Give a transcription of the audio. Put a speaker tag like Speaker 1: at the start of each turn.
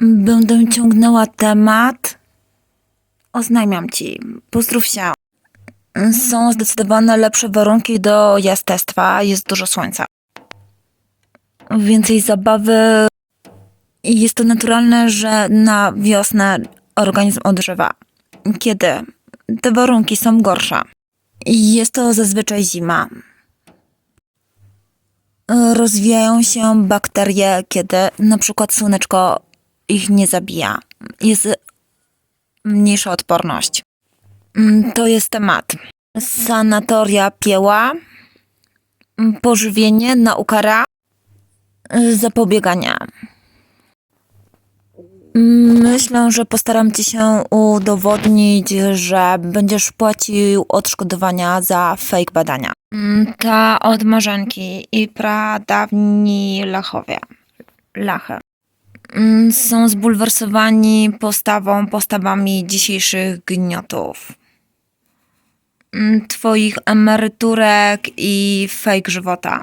Speaker 1: Będę ciągnęła temat. Oznajmiam ci, pozdrów się. Są zdecydowane lepsze warunki do jastestwa, jest dużo słońca. Więcej zabawy. Jest to naturalne, że na wiosnę organizm odżywa. Kiedy te warunki są gorsze. Jest to zazwyczaj zima. Rozwijają się bakterie, kiedy na przykład słoneczko ich nie zabija. Jest mniejsza odporność. Mm, To jest temat. Sanatoria pieła, mm, pożywienie, nauka ra, zapobiegania. Mm, Myślę, że postaram ci się udowodnić, że będziesz płacił odszkodowania za fake badania. Ta od Marzenki i pradawni Lachowie. Lachy. Mm, Są zbulwersowani postawą, postawami dzisiejszych gniotów. Mm, Twoich emeryturek i fake żywota.